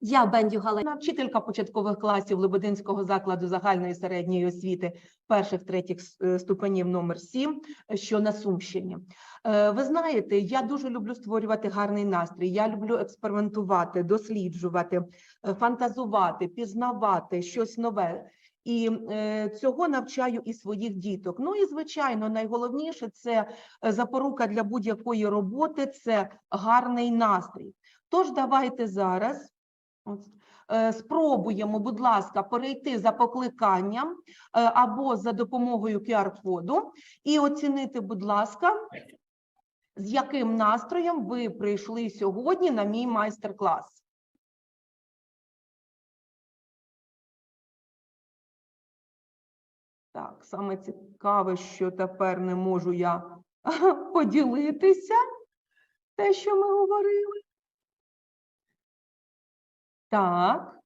Я Бендю Галина, вчителька початкових класів Лебединського закладу загальної середньої освіти перших третіх е, ступенів номер 7, що на Сумщині. Е, Ви знаєте, я дуже люблю створювати гарний настрій. Я люблю експериментувати, досліджувати, е, фантазувати, пізнавати щось нове. І цього навчаю і своїх діток. Ну і звичайно, найголовніше це запорука для будь-якої роботи це гарний настрій. Тож давайте зараз спробуємо, будь ласка, перейти за покликанням е, або за допомогою QR-коду і оцінити, будь ласка, з яким настроєм ви прийшли сьогодні на мій майстер-клас. Так, саме цікаве, що тепер не можу я поділитися те, що ми говорили. Так.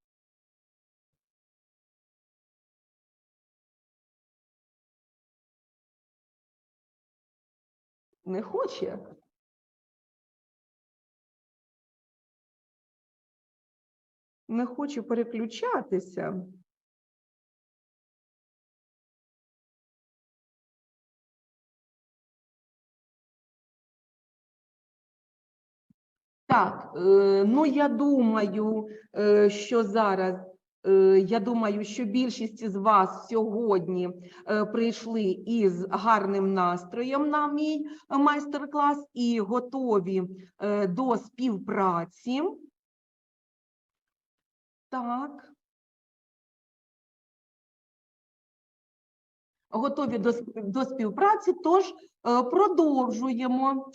Не хоче. Не хочу переключатися. Так, е, ну я думаю, е, що зараз, е, я думаю, що більшість із вас сьогодні прийшли із гарним настроєм на мій майстер-клас і готові до співпраці. Так. Готові до, до співпраці, тож продовжуємо.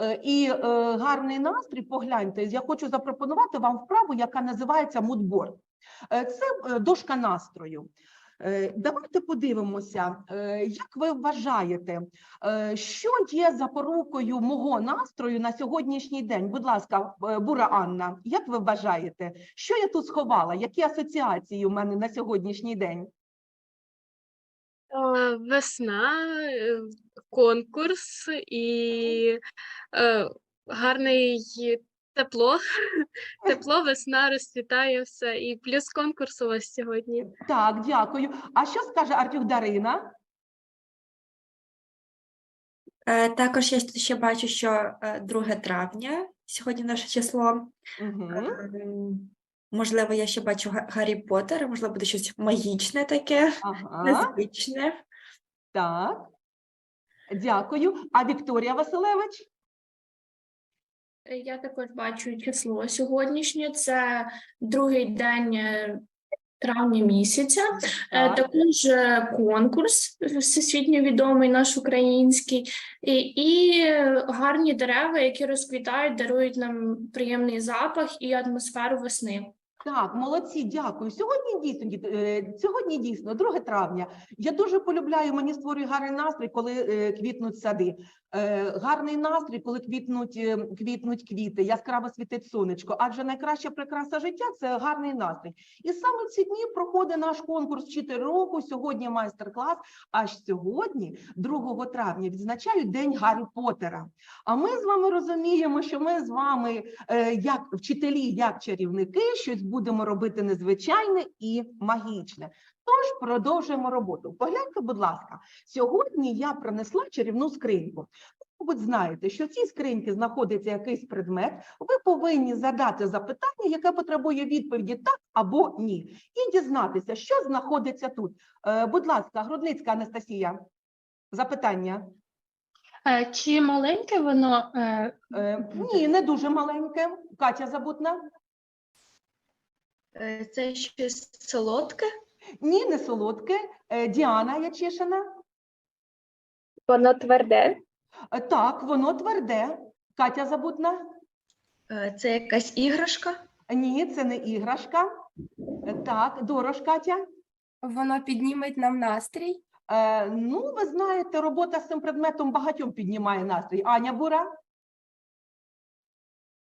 Е, І е, гарний настрій, погляньте, я хочу запропонувати вам вправу, яка називається мудборд. Е, Це дошка настрою. Давайте подивимося, як ви вважаєте, що є запорукою мого настрою на сьогоднішній день? Будь ласка, Бура Анна, як ви вважаєте, що я тут сховала? Які асоціації у мене на сьогоднішній день? Весна, конкурс і е, гарний тепло. Тепло, весна розцвітає все. І плюс конкурс у вас сьогодні. Так, дякую. А що скаже Артюх Дарина? Е, Також я ще бачу, що е, 2 травня сьогодні наше число. Угу. Можливо, я ще бачу Га- Гаррі Поттера, можливо, буде щось магічне таке, Ага, незвичне. так. Дякую. А Вікторія Василевич? Я також бачу число сьогоднішнє. Це другий день е, травня місяця. Е, Так. Також е, конкурс всесвітньо відомий наш український, і, і гарні дерева, які розквітають, дарують нам приємний запах і атмосферу весни. Так, молодці, дякую. Сьогодні дійсно, е, сьогодні дійсно, 2 травня. Я дуже полюбляю, мені створює гарний настрій, коли е, квітнуть сади. Е, Гарний настрій, коли квітнуть, квітнуть квіти, яскраво світить сонечко. Адже найкраща прикраса життя це гарний настрій. І саме в ці дні проходить наш конкурс вчитель року. Сьогодні майстер-клас. Аж сьогодні, 2 травня, відзначають День Гаррі Поттера. А ми з вами розуміємо, що ми з вами як вчителі, як чарівники, щось будемо робити незвичайне і магічне. Тож продовжуємо роботу. Погляньте, будь ласка, сьогодні я принесла чарівну скриньку. Ви, знаєте, що в цій скриньці знаходиться якийсь предмет. Ви повинні задати запитання, яке потребує відповіді так або ні, і дізнатися, що знаходиться тут. Е, будь ласка, Грудницька Анастасія, запитання. Е, Чи маленьке воно? Е, ні, не дуже маленьке. Катя Забутна. Е, Це щось солодке? Ні, не солодке. Е, Діана Ячишина. Воно тверде. Е, Так, воно тверде. Катя Забутна. Е, Це якась іграшка? Ні, це не іграшка. Е, Так, Дорош Катя. Воно підніметь нам настрій. Е, ну, ви знаєте, робота з цим предметом багатьом піднімає настрій. Аня Бура?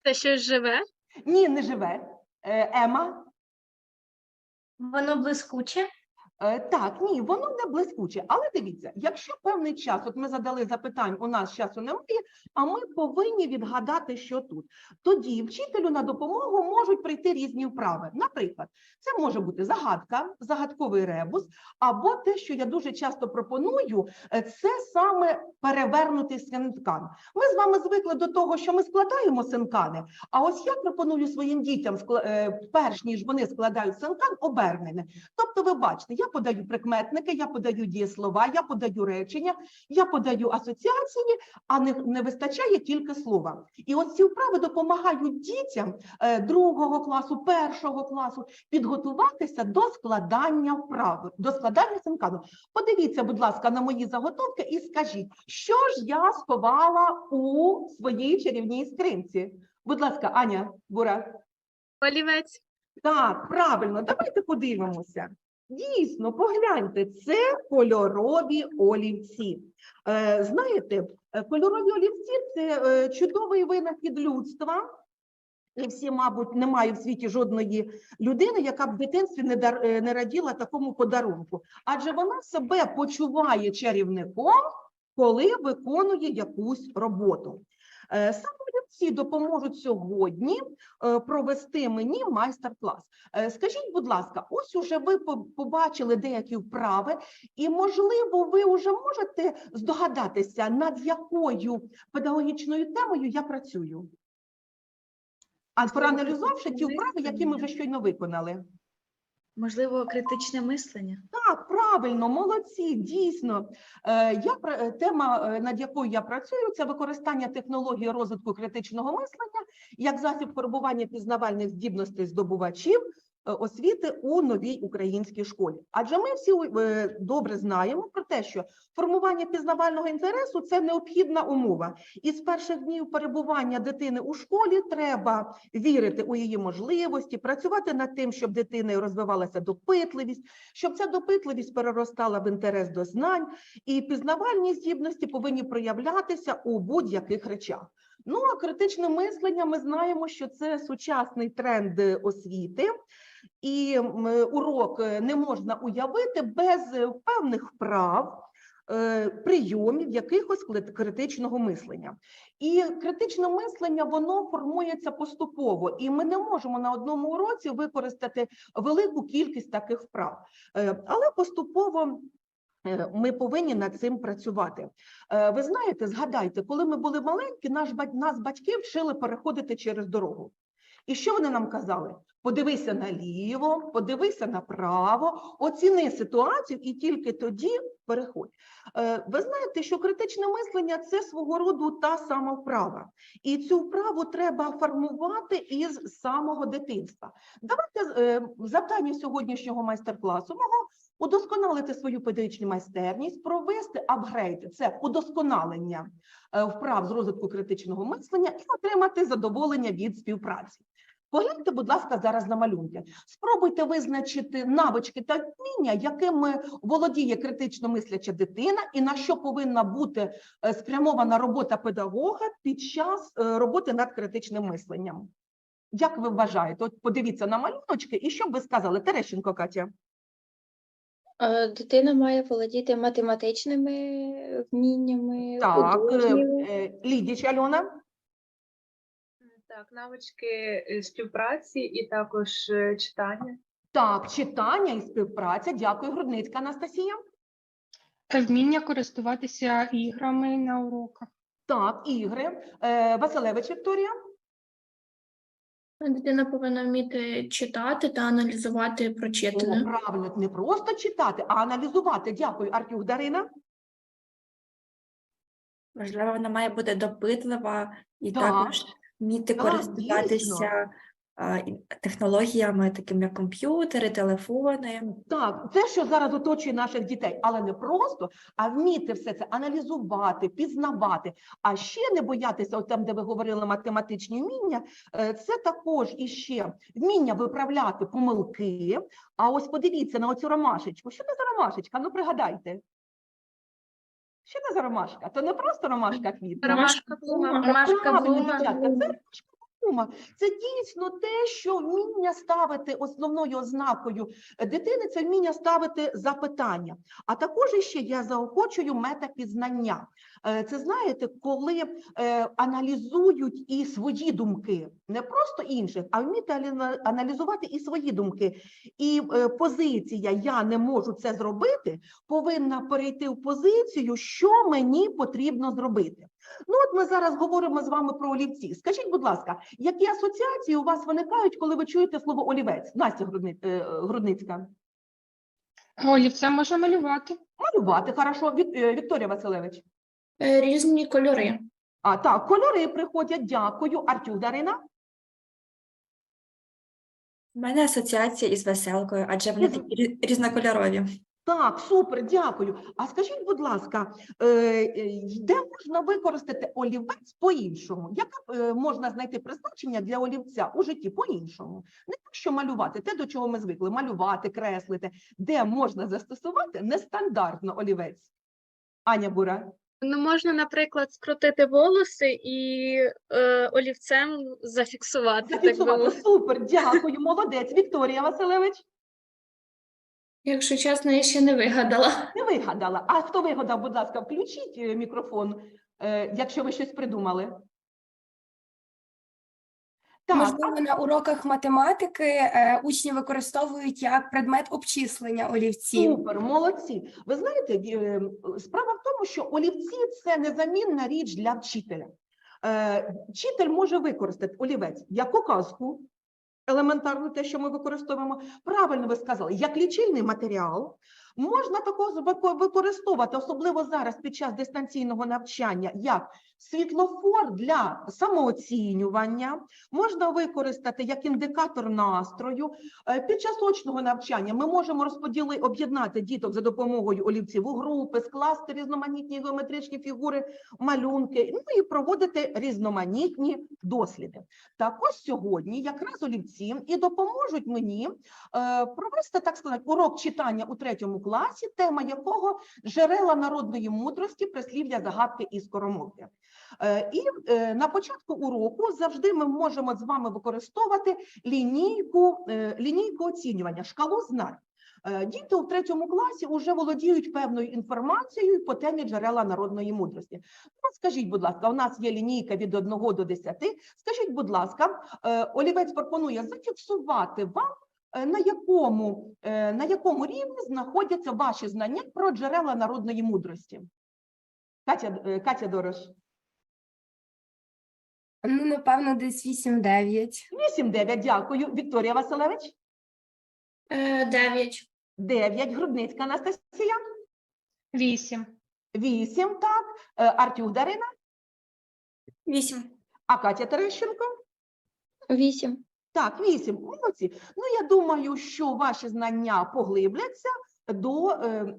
Це щось живе. Ні, не живе. Е, Ема? Воно блискуче? Е, Так, ні, воно не блискуче. Але дивіться, якщо певний час, от ми задали запитань, у нас часу немає, а ми повинні відгадати, що тут. Тоді вчителю на допомогу можуть прийти різні вправи. Наприклад, це може бути загадка, загадковий ребус, або те, що я дуже часто пропоную, е, це саме перевернутий синкан. Ми з вами звикли до того, що ми складаємо синкани, а ось я пропоную своїм дітям, е, перш ніж вони складають синкан, обернене. Тобто, ви бачите, я подаю прикметники, я подаю дієслова, я подаю речення, я подаю асоціації, а не, не вистачає тільки слова. І от ці вправи допомагають дітям е, другого класу, першого класу підготуватися до складання вправи, до складання синкану. Подивіться, будь ласка, на мої заготовки і скажіть, що ж я сховала у своїй чарівній скринці? Будь ласка, Аня, Бура. Олівець. Так, правильно, давайте подивимося. Дійсно, погляньте, це кольорові олівці. Е, знаєте, е, кольорові олівці це е, чудовий винахід людства. І всі, мабуть, немає в світі жодної людини, яка б в дитинстві не, дар, не раділа такому подарунку. Адже вона себе почуває чарівником, коли виконує якусь роботу. Е, Саме олівці допоможуть сьогодні е, провести мені майстер-клас. Е, Скажіть, будь ласка, ось уже ви побачили деякі вправи, і, можливо, ви вже можете здогадатися, над якою педагогічною темою я працюю? А проаналізувавши ті вправи, які ми вже щойно виконали. Можливо, критичне мислення. Так, правильно, молодці, дійсно. Е, Я е, тема, е, над якою я працюю, це використання технології розвитку критичного мислення як засіб формування пізнавальних здібностей здобувачів освіти у новій українській школі. Adже ми всі е, добре знаємо про те, що формування пізнавального інтересу це необхідна умова. І з перших днів перебування дитини у школі треба вірити у її можливості, працювати над тим, щоб дитиною розвивалася допитливість, щоб ця допитливість переростала в інтерес до знань, і пізнавальні здібності повинні проявлятися у будь-яких речах. Ну а критичне мислення, ми знаємо, що це сучасний тренд е, освіти, і урок е, не можна уявити без е, певних вправ. е, Прийомів якихось критичного мислення, і критичне мислення воно формується поступово, і ми не можемо на одному уроці використати велику кількість таких вправ. Але поступово ми повинні над цим працювати. Ви знаєте, згадайте, коли ми були маленькі, наш нас батьки вчили переходити через дорогу. І що вони нам казали? Подивися наліво, подивися направо, оціни ситуацію і тільки тоді переходь. Е, Ви знаєте, що критичне мислення це свого роду та сама вправа. І цю вправу треба формувати із самого дитинства. Давайте е, завдання сьогоднішнього майстер-класу мого удосконалити свою педагогічну майстерність, провести апгрейд, це удосконалення е, вправ з розвитку критичного мислення і отримати задоволення від співпраці. Погляньте, будь ласка, зараз на малюнки. Спробуйте визначити навички та вміння, якими володіє критично мисляча дитина, і на що повинна бути е, спрямована робота педагога під час е, роботи над критичним мисленням. Як ви вважаєте? От подивіться на малюночки, і що б ви сказали, Терещенко Катя? Е, Дитина має володіти математичними вміннями, Так, художніми. Лідіч Альона. Так, навички е, співпраці і також е, читання. Так, читання і співпраця. Дякую, Грудницька Анастасія. Вміння користуватися іграми на уроках. Так, ігри. Е, Василевич Вікторія. Дитина повинна вміти читати та аналізувати О, правильно, не просто читати, а аналізувати. Дякую, Артюх Дарина. Можливо, вона має бути допитлива і Так. також вміти Так, користуватися а, технологіями, такими як комп'ютери, телефони. Так, це що зараз оточує наших дітей, але не просто, а вміти все це аналізувати, пізнавати. А ще не боятися, от там, де ви говорили математичні вміння, е, це також іще вміння виправляти помилки. А ось подивіться на оцю ромашечку. Що це за ромашечка? Ну пригадайте. Що це за ромашка? То не просто ромашка квітна. Ромашка Блума. Ромашка Блума. це ромашка сума це дійсно те, що вміння ставити основною ознакою дитини, це вміння ставити запитання. А також іще я заохочую метапізнання. Е, Це знаєте, коли е, аналізують і свої думки, не просто інших, а вміти аналізувати і свої думки. І е, позиція Я не можу це зробити повинна перейти в позицію, що мені потрібно зробити. Ну, от ми зараз говоримо з вами про олівці. Скажіть, будь ласка, які асоціації у вас виникають, коли ви чуєте слово олівець? Настя е, Грудницька. Олівцем можна малювати. Малювати, хорошо. Е, Вікторія Василевич. Е, Різні кольори. А так, кольори приходять. Дякую. Артюх Дарина. У мене асоціація із веселкою, адже вони такі різнокольорові. Так, супер, дякую. А скажіть, будь ласка, е, е, де можна використати олівець по-іншому? Яке е, можна знайти призначення для олівця у житті по-іншому? Не так, що малювати, те, до чого ми звикли, малювати, креслити. Де можна застосувати нестандартно олівець? Аня Бура. Ну, можна, наприклад, скрутити волоси і е, олівцем зафіксувати, так би Зафіксувати. мовити. Супер, дякую, молодець. Вікторія Василевич. Якщо чесно, я ще не вигадала. Не вигадала. А хто вигадав, будь ласка, включіть е, мікрофон, е, якщо ви щось придумали. Так, Можливо, на уроках математики е, учні використовують як предмет обчислення олівців. Супер, молодці. Ви знаєте, е, справа в тому, що олівці це незамінна річ для вчителя. Е, Вчитель може використати олівець як указку, елементарно те, що ми використовуємо. Правильно ви сказали, як лічильний матеріал. Можна також використовувати, особливо зараз під час дистанційного навчання, як світлофор для самооцінювання, можна використати як індикатор настрою, Е, Під час очного навчання ми можемо розподіли об'єднати діток за допомогою олівців у групи, скласти різноманітні геометричні фігури, малюнки, ну і проводити різноманітні досліди. Так ось сьогодні якраз олівці і допоможуть мені е, провести, так сказати, урок читання у третьому класі, тема якого джерела народної мудрості, прислів'я загадки і скоромовки. Е, І е, на початку уроку завжди ми можемо з вами використовувати лінійку, е, лінійку оцінювання, шкалу знань. Діти у третьому класі вже володіють певною інформацією по темі джерела народної мудрості. Ну, скажіть, будь ласка, у нас є лінійка від 1 до 10. Скажіть, будь ласка, олівець пропонує зафіксувати вам, на якому, е, на якому рівні знаходяться ваші знання про джерела народної мудрості. Катя, е, Катя Дорош. Ну, напевно, десь 8-9. 8-9, дякую. Вікторія Василевич. Е, Дев'ять. 9. Грудницька Анастасія. Вісім. 8, так. Е, Артюх Дарина. Вісім. А Катя Терещенко. Вісім. Так, 8. Молодці. Ну, я думаю, що ваші знання поглибляться до, е,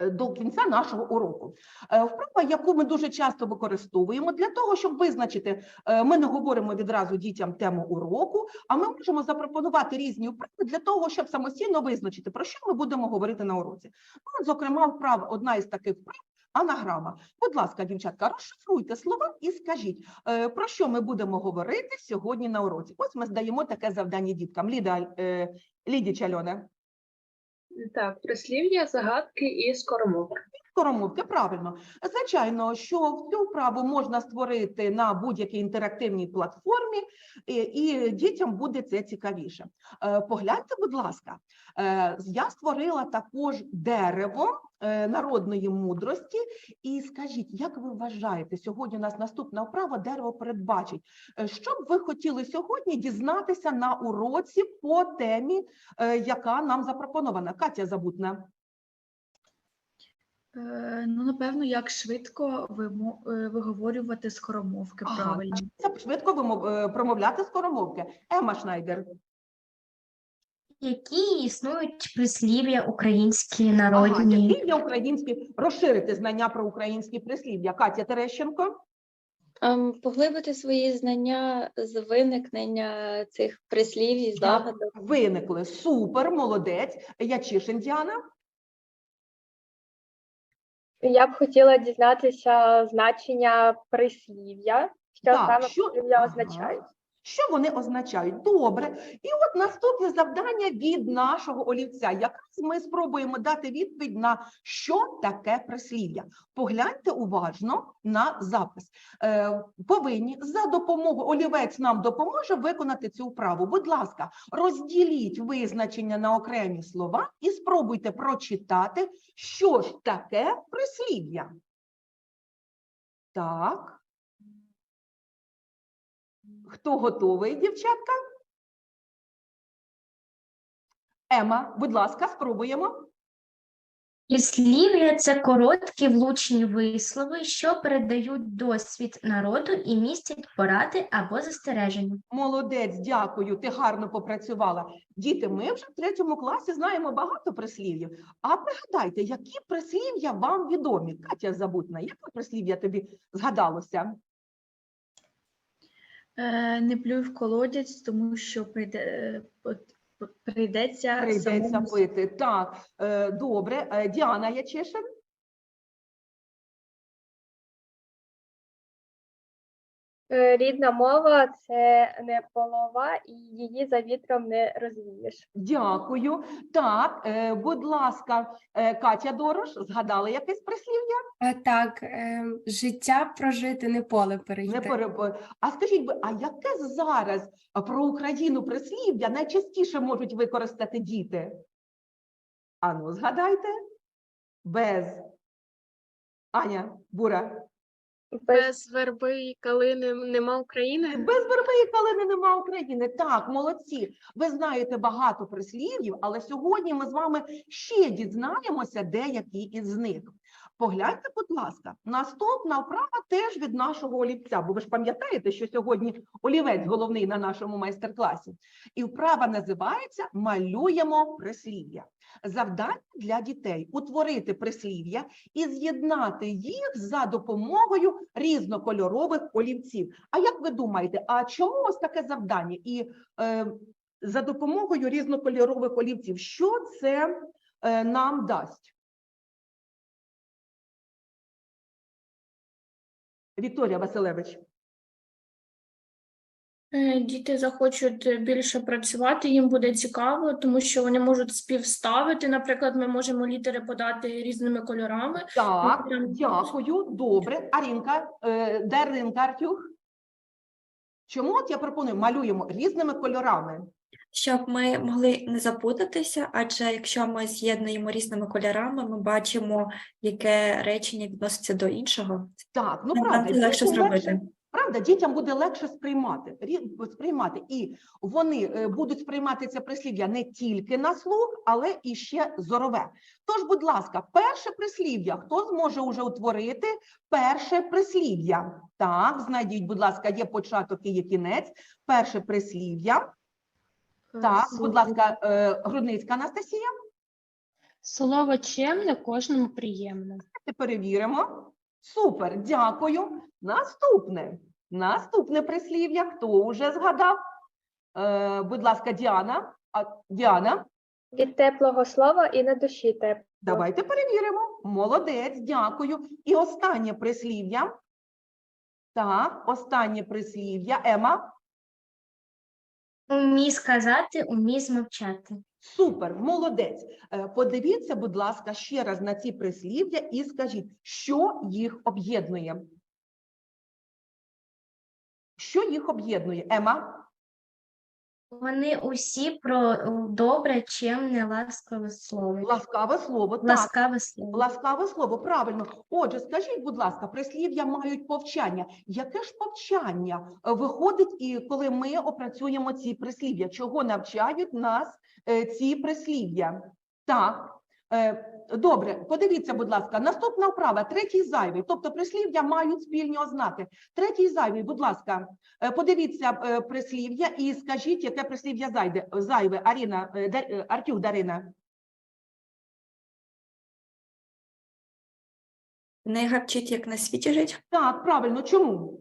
до кінця нашого уроку. Е, Вправа, яку ми дуже часто використовуємо для того, щоб визначити, е, ми не говоримо відразу дітям тему уроку, а ми можемо запропонувати різні вправи для того, щоб самостійно визначити, про що ми будемо говорити на уроці. Ну, зокрема, вправа, одна із таких вправ анаграма. Будь ласка, дівчатка, розшифруйте слова і скажіть, е, про що ми будемо говорити сьогодні на уроці. Ось ми здаємо таке завдання діткам. Ліда, е, Ліді Чальоне. Так, прислів'я, загадки і скоромовки. Скоромовки, правильно. Звичайно, що цю вправу можна створити на будь-якій інтерактивній платформі, і, дітям буде це цікавіше. Е, Погляньте, будь ласка, е, я створила також дерево е, народної мудрості. І скажіть, як ви вважаєте, сьогодні у нас наступна вправа дерево передбачить. Що б ви хотіли сьогодні дізнатися на уроці по темі, яка нам запропонована? Катя Забутна. Е, Ну, напевно, як швидко вимо- е, виговорювати скоромовки Ага, правильно. Це швидко вимов- е, промовляти скоромовки. Ема Шнайдер. Які існують прислів'я українські народні? які для українські розширити знання про українські прислів'я. Катя Терещенко. Ем, Поглибити свої знання з виникнення цих прислів'їв, загадок. Виникли. Супер, молодець. Ячишин Діана. Я б хотіла дізнатися значення прислів'я, що Так, саме що- прислів'я ага. Що вони означають? Добре. І от наступне завдання від нашого олівця. Якраз ми спробуємо дати відповідь на що таке прислів'я. Погляньте уважно на запис. Е, повинні за допомогою олівець нам допоможе виконати цю вправу. Будь ласка, розділіть визначення на окремі слова і спробуйте прочитати, що ж таке прислів'я. Так. Хто готовий, дівчатка? Ема, будь ласка, спробуємо. Прислів'я – це короткі влучні вислови, що передають досвід народу і містять поради або застереження. Молодець, дякую, ти гарно попрацювала. Діти, ми вже в третьому класі знаємо багато прислів'їв. А пригадайте, які прислів'я вам відомі? Катя Забутна, яке прислів'я тобі згадалося? Е, Не плюй в колодязь, тому що прийде, е, прийдеться, Прийдеться самому пити. Так, е, добре. Діана Ячишин? Рідна мова це не полова, і її за вітром не розвієш. Дякую. Так, е, будь ласка, е, Катя Дорош, згадали якесь прислів'я? Е, Так, е, життя прожити, не поле перейти. Не переб... А скажіть, би, а яке зараз про Україну прислів'я найчастіше можуть використати діти? Ану, згадайте? Без. Аня, Бура. Без верби і калини нема України. Без верби і калини нема України. Так, молодці. Ви знаєте багато прислів'їв, але сьогодні ми з вами ще дізнаємося деякі із них. Погляньте, будь ласка, наступна вправа теж від нашого олівця, бо ви ж пам'ятаєте, що сьогодні олівець головний на нашому майстер-класі. І вправа називається Малюємо прислів'я. Завдання для дітей утворити прислів'я і з'єднати їх за допомогою різнокольорових олівців. А як ви думаєте, а чому ось таке завдання? І е, за допомогою різнокольорових олівців, що це е, нам дасть? Вікторія Василевич. Е, Діти захочуть більше працювати, їм буде цікаво, тому що вони можуть співставити. Наприклад, ми можемо літери подати різними кольорами. Так, прям- дякую, добре. Арінка, е, де Ринка Артюх? Чому от я пропоную малюємо різними кольорами? Щоб ми могли не запутатися, адже якщо ми з'єднуємо різними кольорами, ми бачимо, яке речення відноситься до іншого. Так, ну Нам правда, легше зробити. Правда, дітям буде легше сприймати, сприймати, і вони е, будуть сприймати це прислів'я не тільки на слух, але і ще зорове. Тож, будь ласка, перше прислів'я. Хто зможе уже утворити перше прислів'я? Так, знайдіть, будь ласка, є початок і є кінець. Перше прислів'я. Е, Так, будь ласка, е, Грудницька Анастасія. Слово чемне кожному приємне. Давайте перевіримо. Супер, дякую. Наступне. Наступне прислів'я. Хто вже згадав? Е, будь ласка, Діана. А, Діана, Від теплого слова і на душі тепло. давайте перевіримо. Молодець, дякую. І останнє прислів'я. Так, останнє прислів'я. Ема. Умій сказати, умій змовчати. Супер, молодець. Е, Подивіться, будь ласка, ще раз на ці прислів'я і скажіть, що їх об'єднує. Що їх об'єднує? Ема? Вони усі про добре, чемне, ласкове слово. Ласкаве слово. Так, Ласкаве слово. ласкаве слово, правильно. Отже, скажіть, будь ласка, прислів'я мають повчання. Яке ж повчання е, виходить, і коли ми опрацюємо ці прислів'я? Чого навчають нас е, ці прислів'я? Так. Е, Добре, подивіться, будь ласка, наступна вправа, третій зайвий, тобто прислів'я мають спільні ознаки. Третій зайвий, будь ласка, е, подивіться е, прислів'я і скажіть, яке прислів'я зайде, зайве. Аріна, Артюх Дарина. Не гарчить, як на світі жить. Так, правильно, чому?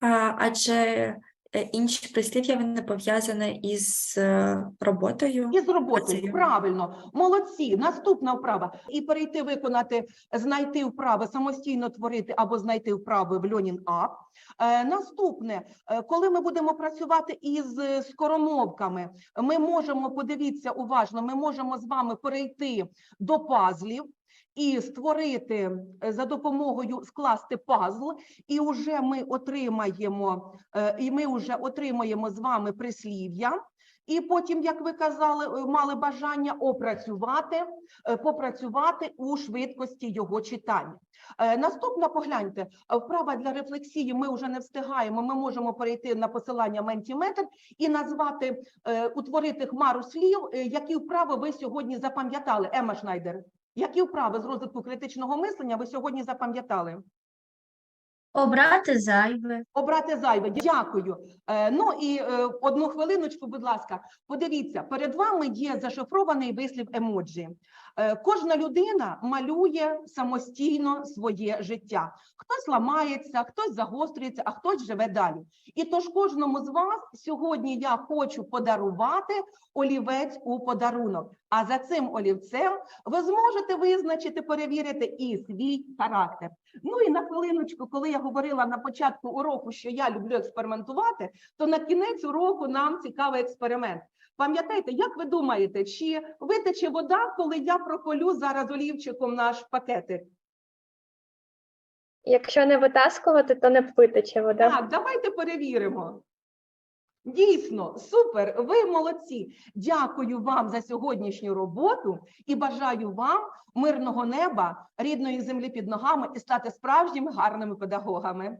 А, адже інші прислів'я вони пов'язані із е, роботою. І з роботою, Працюємо. правильно, молодці. Наступна вправа. І перейти виконати, знайти вправи, самостійно творити або знайти вправи в Льонін Ап. Е, наступне, е, коли ми будемо працювати із е, скоромовками, ми можемо, подивіться уважно, ми можемо з вами перейти до пазлів. І створити е, за допомогою скласти пазл, і вже ми отримаємо, е, і ми вже отримаємо з вами прислів'я. І потім, як ви казали, е, мали бажання опрацювати, попрацювати у швидкості його читання. Наступна, погляньте, вправа для рефлексії. Ми вже не встигаємо. Ми можемо перейти на посилання Mentimeter і назвати, утворити хмару слів, які вправи ви сьогодні запам'ятали. Ема Шнайдер, які вправи з розвитку критичного мислення ви сьогодні запам'ятали? Обрати зайве. Обрати зайве. Дякую. Е, ну і е, одну хвилиночку, будь ласка, подивіться, перед вами є зашифрований вислів емоджі. Е, кожна людина малює самостійно своє життя. Хтось ламається, хтось загострюється, а хтось живе далі. І тож кожному з вас сьогодні я хочу подарувати олівець у подарунок. А за цим олівцем ви зможете визначити, перевірити і свій характер. Ну і на хвилиночку, коли я говорила на початку уроку, що я люблю експериментувати, то на кінець уроку нам цікавий експеримент. Пам'ятаєте, як ви думаєте, чи витече вода, коли я проколю зараз олівчиком наш пакетик? Якщо не витаскувати, то не витече вода. Так, давайте перевіримо. Дійсно, супер, ви молодці. Дякую вам за сьогоднішню роботу і бажаю вам мирного неба, рідної землі під ногами і стати справжніми гарними педагогами.